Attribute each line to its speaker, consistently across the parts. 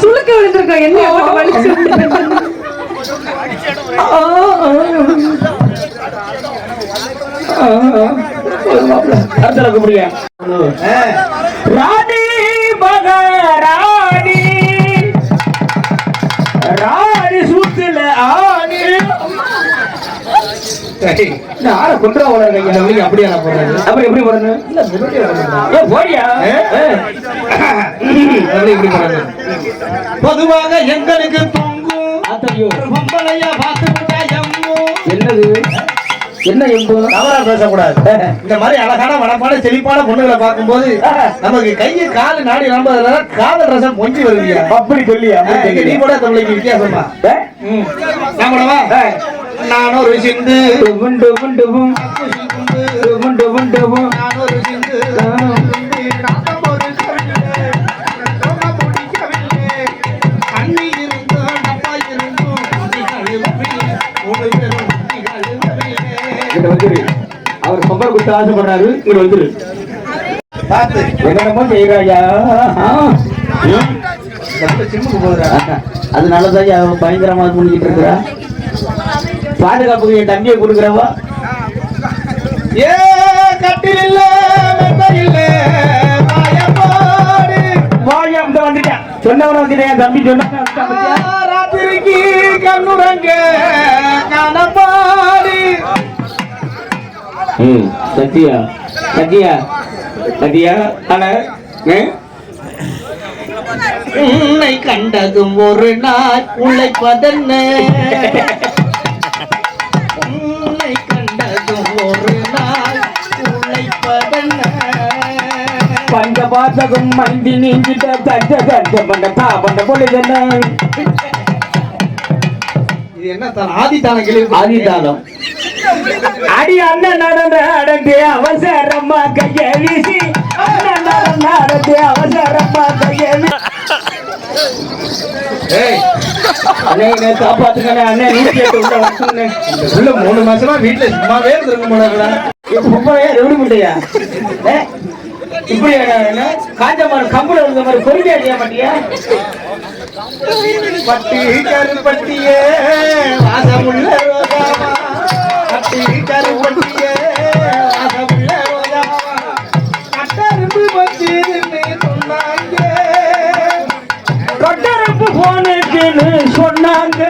Speaker 1: சுளுக்க விழுந்திருக்கோம் என்ன போட்டு வலிச்சு ஆ, ஆ. நான் ஆளை போல இருக்கேன்
Speaker 2: அப்படியா நான் போடுறது
Speaker 1: அப்புறம் எப்படி போடணும்
Speaker 2: இல்ல முன்னாடி வரணும்.
Speaker 1: ஏ போடியா?
Speaker 2: அப்படி இப்படி போடுறது? பொதுவாக எங்களுக்கு தொங்கும் பொம்பளையா பார்த்து.
Speaker 1: என்னது? என்ன எம்பு
Speaker 2: தவறா பேசக்கூடாது. இந்த மாதிரி அழகான வனப்பான செழிப்பான பொண்ணுகளை பார்க்கும்போது நமக்கு கையை காலு நாடி நம்பதுல காதல் ரசம் பொங்கி வருவியா?
Speaker 1: அப்படி சொல்லியா?
Speaker 2: நீ கூட தமிழுக்கு வித்தியாசமா. நான் கூடவா? நான் ஒரு சிந்து
Speaker 1: டுபுன் டுபுன் டுபுன் டுபுன்
Speaker 2: நான் ஒரு சிந்து
Speaker 1: அவர் கொம்பர் குத்த ஆசைப்படுறாரு இங்க வந்துரு
Speaker 2: பார்த்து
Speaker 1: என்னமோ செய்யறாயா அவன் பயங்கரமா பண்ணிக்கிட்டு இருக்கிறா பாதுகாப்புக்கு என் தம்பியை கொடுக்குறவா?
Speaker 2: ஏ கட்டில் இல்ல இல்ல மாயப்பாடு
Speaker 1: வாயா இந்த வந்துட்டேன். சொன்னவன வந்துட்டேன் என் தம்பி சொன்ன
Speaker 2: ராத்திரிக்கு கண்ணுறங்க கனப்பாடு
Speaker 1: ம் சத்தியா சத்தியா ஆனா
Speaker 2: உன்னை கண்டதும் ஒரு நாள் உழைப்பதென்ன?
Speaker 1: பஞ்ச பாத்தகம் மண்டி நீங்கிட்ட தஞ்ச தஞ்ச பண்ண தா பண்ண பொழுதுன்னு?
Speaker 2: இது என்ன தான் ஆதி தான கிளி
Speaker 1: ஆதிதானம் அடி அண்ணன் நடந்த அடந்து அவசரமா கைய வீசி அண்ணன் நடந்த அடந்து அவசரமா கைய
Speaker 2: மூணு மாசமா வீட்டுல சும்மாவே இருந்திருக்க
Speaker 1: ரெடி பண்ணியா இப்படி என்ன காஞ்ச மாதிரி கம்புல இருந்த மாதிரி பொறுமையா செய்ய மாட்டியா
Speaker 2: பட்டி கருப்பட்டியே வாசமுள்ள ரோஜாவா. பட்டி கருப்பட்டியே வாசமுள்ள ரோஜாவா. கட்டரும்பு வச்சிருந்து சொன்னாங்க.
Speaker 1: கொட்டரப்பு போனுக்குன்னு சொன்னாங்க.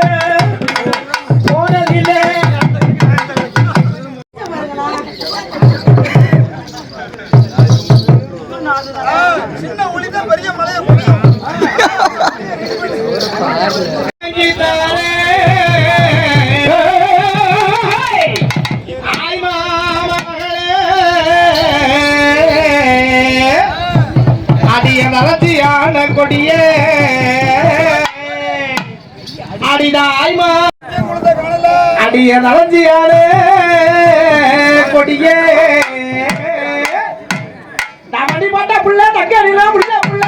Speaker 2: ஆய் மாமகளே அடிய நலத்தியான கொடியே. அடிதாய் மா அடிய நலஞ்சியானே கொடியே. தமணி பட்ட புள்ள தக்கடிலாம் புள்ள புள்ள.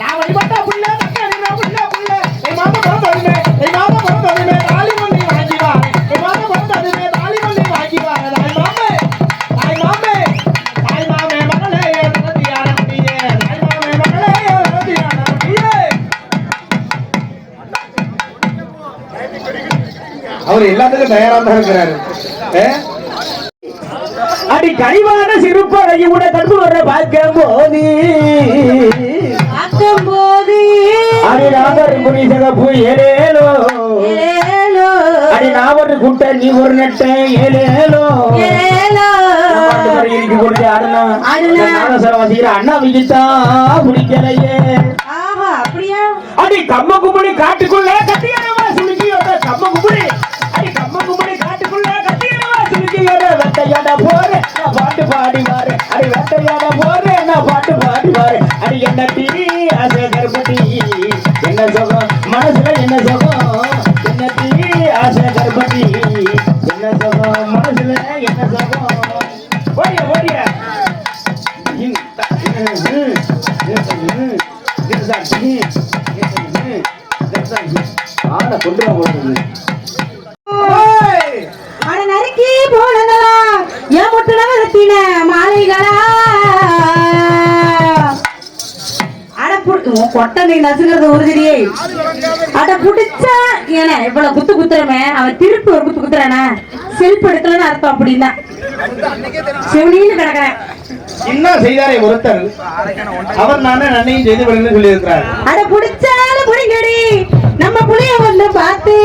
Speaker 2: நான் வழிபட்டா புள்ள தக்கடிலாம் புள்ள புள்ள. என் மாமா பிறந்ததுமே என் மாமா பிறந்ததுமே தாலி மண்ணி வாங்கி என் மாமா தாலி தாய் மாமே தாய் மாமே தாய் மாமே மகளே நடத்தியான தாய் மாமே மகளே நடத்தியான அவர் எல்லாத்துக்கும் தயாராக தான் இருக்கிறாரு
Speaker 1: அடி கனிவான சிறுப்பழகி உட கண்டு வர பார்க்கும் போது.
Speaker 3: பார்க்கும்போது
Speaker 1: அடி நாமர் முனி சிகப்பு ஏலேலோ
Speaker 3: ஏலோ
Speaker 1: அடி நான் ஒரு குட்டை நீ ஒரு நெட்டை ஏலேலோ அண்ணா விஜித்தா பிடிக்கலையே அடி கம்ம கும்படி காட்டுக்குள்ள கட்டியனவா சுளுக்கியோட கம்ம கும்படி. அடி கம்ம கும்படி காட்டுக்குள்ள கட்டியனவா சுளுக்கியோட வெட்டையாட போறேன் பாட்டு வாரு அடி என்ன டீ ஆசை கருப்பட்டி. என்ன சுகம்? மனசுல என்ன சுகம்? என்ன டீ ஆசை கருப்பட்டி. என்ன சுகம்? மனசுல என்ன சுகம்? ஓடிய ஓடிய. ஆட கொண்டு போடுறது
Speaker 3: அட நறுக்கி போனங்களா என் முட்டுல வளர்த்தின மாலைகளா? புடி- உன் கொட்டை நீ நசுங்கிறது உறுதியே அட புடிச்சா ஏன இவ்வளவு குத்து குத்துறமே. அவன் திருப்பி ஒரு குத்து குத்துறானே? செல்ஃப் எடுக்கலன்னு அர்த்தம் அப்படின்னா. செவனின்னு கிடக்குறேன்.
Speaker 2: என்ன செய்தாரே ஒருத்தர். அவர் நானே நன்னையும் செய்து விடுன்னு சொல்லி இருக்கிறார்
Speaker 3: அட புடிச்சாலும் புடிங்கடி நம்ம புளிய வந்து பார்த்து.